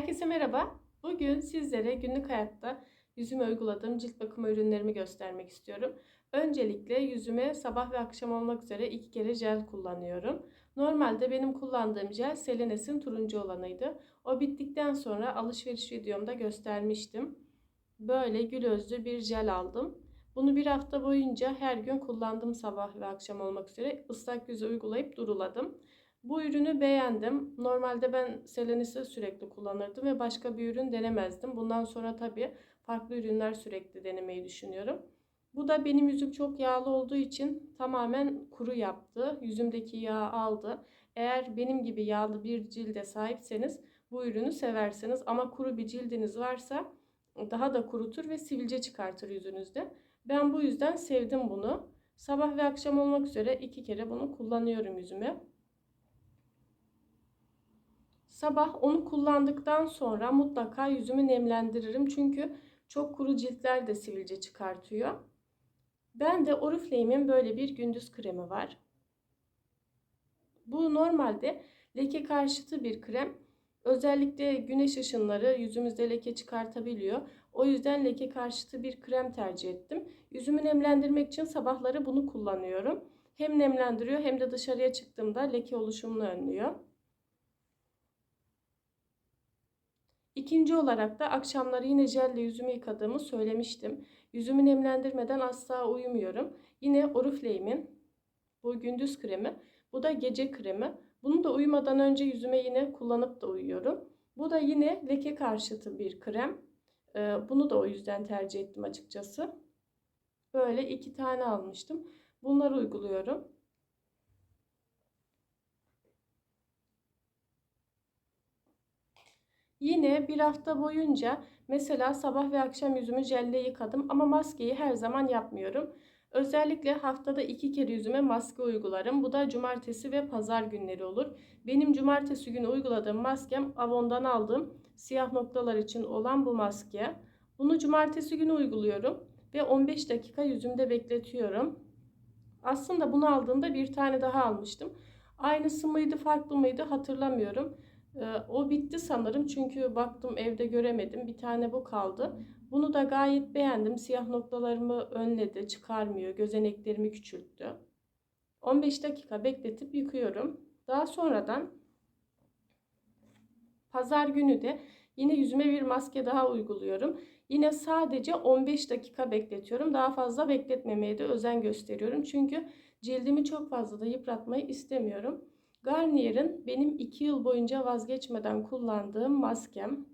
Herkese merhaba. Bugün sizlere günlük hayatta yüzüme uyguladığım cilt bakım ürünlerimi göstermek istiyorum. Öncelikle yüzüme sabah ve akşam olmak üzere iki kere jel kullanıyorum. Normalde benim kullandığım jel Selenes'in turuncu olanıydı. O bittikten sonra alışveriş videomda göstermiştim. Böyle gül özlü bir jel aldım. Bunu bir hafta boyunca her gün kullandım sabah ve akşam olmak üzere. Islak yüze uygulayıp duruladım. Bu ürünü beğendim. Normalde ben Selenis'i sürekli kullanırdım ve başka bir ürün denemezdim. Bundan sonra tabii farklı ürünler sürekli denemeyi düşünüyorum. Bu da benim yüzüm çok yağlı olduğu için tamamen kuru yaptı. Yüzümdeki yağı aldı. Eğer benim gibi yağlı bir cilde sahipseniz bu ürünü seversiniz. Ama kuru bir cildiniz varsa daha da kurutur ve sivilce çıkartır yüzünüzde. Ben bu yüzden sevdim bunu. Sabah ve akşam olmak üzere iki kere bunu kullanıyorum yüzüme. Sabah onu kullandıktan sonra mutlaka yüzümü nemlendiririm. Çünkü çok kuru ciltler de sivilce çıkartıyor. Ben de Oriflame'in böyle bir gündüz kremi var. Bu normalde leke karşıtı bir krem. Özellikle güneş ışınları yüzümüzde leke çıkartabiliyor. O yüzden leke karşıtı bir krem tercih ettim. Yüzümü nemlendirmek için sabahları bunu kullanıyorum. Hem nemlendiriyor hem de dışarıya çıktığımda leke oluşumunu önlüyor. İkinci olarak da akşamları yine jelle yüzümü yıkadığımı söylemiştim. Yüzümü nemlendirmeden asla uyumuyorum. Yine Oriflame'in bu gündüz kremi. Bu da gece kremi. Bunu da uyumadan önce yüzüme yine kullanıp da uyuyorum. Bu da yine leke karşıtı bir krem. Ee, bunu da o yüzden tercih ettim açıkçası. Böyle iki tane almıştım. Bunları uyguluyorum. Yine bir hafta boyunca mesela sabah ve akşam yüzümü jelle yıkadım ama maskeyi her zaman yapmıyorum. Özellikle haftada iki kere yüzüme maske uygularım. Bu da cumartesi ve pazar günleri olur. Benim cumartesi günü uyguladığım maskem Avon'dan aldığım siyah noktalar için olan bu maske. Bunu cumartesi günü uyguluyorum ve 15 dakika yüzümde bekletiyorum. Aslında bunu aldığımda bir tane daha almıştım. Aynısı mıydı farklı mıydı hatırlamıyorum. Ee, o bitti sanırım çünkü baktım evde göremedim. Bir tane bu kaldı. Bunu da gayet beğendim. Siyah noktalarımı önledi, çıkarmıyor, gözeneklerimi küçülttü. 15 dakika bekletip yıkıyorum. Daha sonradan pazar günü de yine yüzüme bir maske daha uyguluyorum. Yine sadece 15 dakika bekletiyorum. Daha fazla bekletmemeye de özen gösteriyorum. Çünkü cildimi çok fazla da yıpratmayı istemiyorum. Garnier'in benim 2 yıl boyunca vazgeçmeden kullandığım maskem.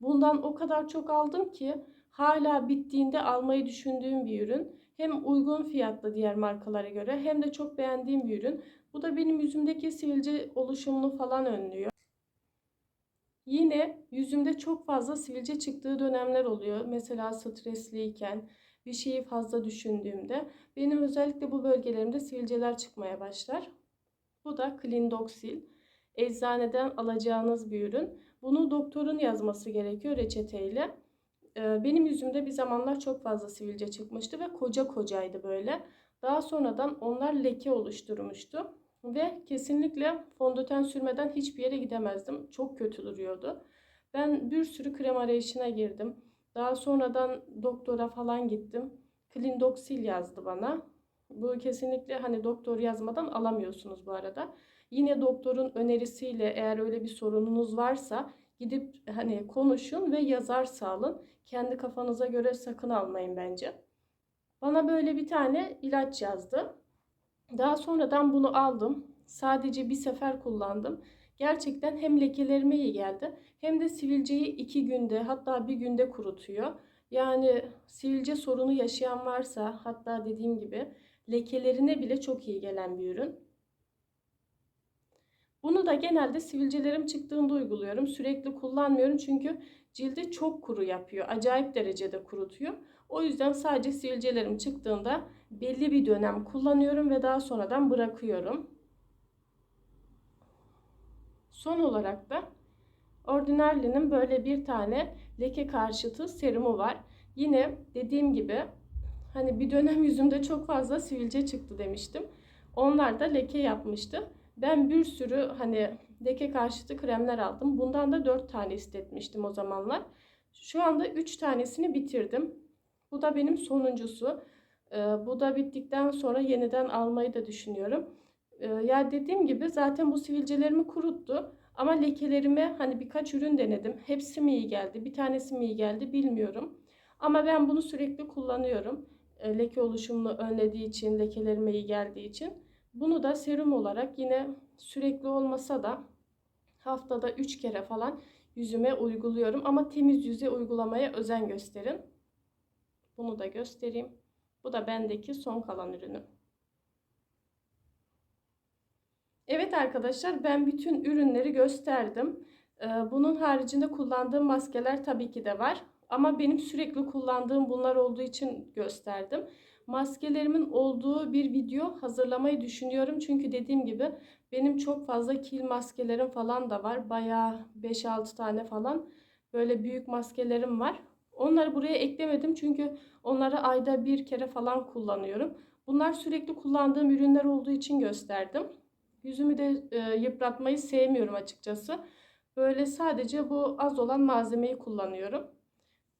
Bundan o kadar çok aldım ki hala bittiğinde almayı düşündüğüm bir ürün. Hem uygun fiyatlı diğer markalara göre hem de çok beğendiğim bir ürün. Bu da benim yüzümdeki sivilce oluşumunu falan önlüyor. Yine yüzümde çok fazla sivilce çıktığı dönemler oluyor. Mesela stresliyken, bir şeyi fazla düşündüğümde benim özellikle bu bölgelerimde sivilceler çıkmaya başlar. Bu da Klindoxil. Eczaneden alacağınız bir ürün. Bunu doktorun yazması gerekiyor reçeteyle. Ee, benim yüzümde bir zamanlar çok fazla sivilce çıkmıştı ve koca kocaydı böyle. Daha sonradan onlar leke oluşturmuştu. Ve kesinlikle fondöten sürmeden hiçbir yere gidemezdim. Çok kötü duruyordu. Ben bir sürü krem arayışına girdim. Daha sonradan doktora falan gittim. Klindoxil yazdı bana. Bu kesinlikle hani doktor yazmadan alamıyorsunuz bu arada. Yine doktorun önerisiyle eğer öyle bir sorununuz varsa gidip hani konuşun ve yazar sağlın. Kendi kafanıza göre sakın almayın bence. Bana böyle bir tane ilaç yazdı. Daha sonradan bunu aldım. Sadece bir sefer kullandım. Gerçekten hem lekelerime iyi geldi hem de sivilceyi iki günde hatta bir günde kurutuyor. Yani sivilce sorunu yaşayan varsa hatta dediğim gibi lekelerine bile çok iyi gelen bir ürün. Bunu da genelde sivilcelerim çıktığında uyguluyorum. Sürekli kullanmıyorum çünkü cildi çok kuru yapıyor. Acayip derecede kurutuyor. O yüzden sadece sivilcelerim çıktığında belli bir dönem kullanıyorum ve daha sonradan bırakıyorum. Son olarak da Ordinarly'nin böyle bir tane leke karşıtı serumu var. Yine dediğim gibi hani bir dönem yüzümde çok fazla sivilce çıktı demiştim. Onlar da leke yapmıştı. Ben bir sürü hani leke karşıtı kremler aldım. Bundan da 4 tane istetmiştim o zamanlar. Şu anda 3 tanesini bitirdim. Bu da benim sonuncusu. Ee, bu da bittikten sonra yeniden almayı da düşünüyorum. Ee, ya dediğim gibi zaten bu sivilcelerimi kuruttu. Ama lekelerime hani birkaç ürün denedim. Hepsi mi iyi geldi, bir tanesi mi iyi geldi bilmiyorum. Ama ben bunu sürekli kullanıyorum. Ee, leke oluşumunu önlediği için, lekelerime iyi geldiği için. Bunu da serum olarak yine sürekli olmasa da haftada 3 kere falan yüzüme uyguluyorum. Ama temiz yüze uygulamaya özen gösterin. Bunu da göstereyim. Bu da bendeki son kalan ürünüm. Evet arkadaşlar ben bütün ürünleri gösterdim. Ee, Bunun haricinde kullandığım maskeler tabii ki de var. Ama benim sürekli kullandığım bunlar olduğu için gösterdim. Maskelerimin olduğu bir video hazırlamayı düşünüyorum. Çünkü dediğim gibi benim çok fazla kil maskelerim falan da var. Bayağı 5-6 tane falan böyle büyük maskelerim var. Onları buraya eklemedim çünkü onları ayda bir kere falan kullanıyorum. Bunlar sürekli kullandığım ürünler olduğu için gösterdim. Yüzümü de e, yıpratmayı sevmiyorum açıkçası. Böyle sadece bu az olan malzemeyi kullanıyorum.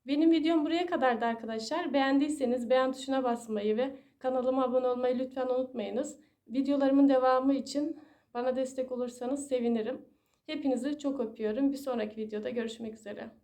Benim videom buraya kadardı arkadaşlar. Beğendiyseniz beğen tuşuna basmayı ve kanalıma abone olmayı lütfen unutmayınız. Videolarımın devamı için bana destek olursanız sevinirim. Hepinizi çok öpüyorum. Bir sonraki videoda görüşmek üzere.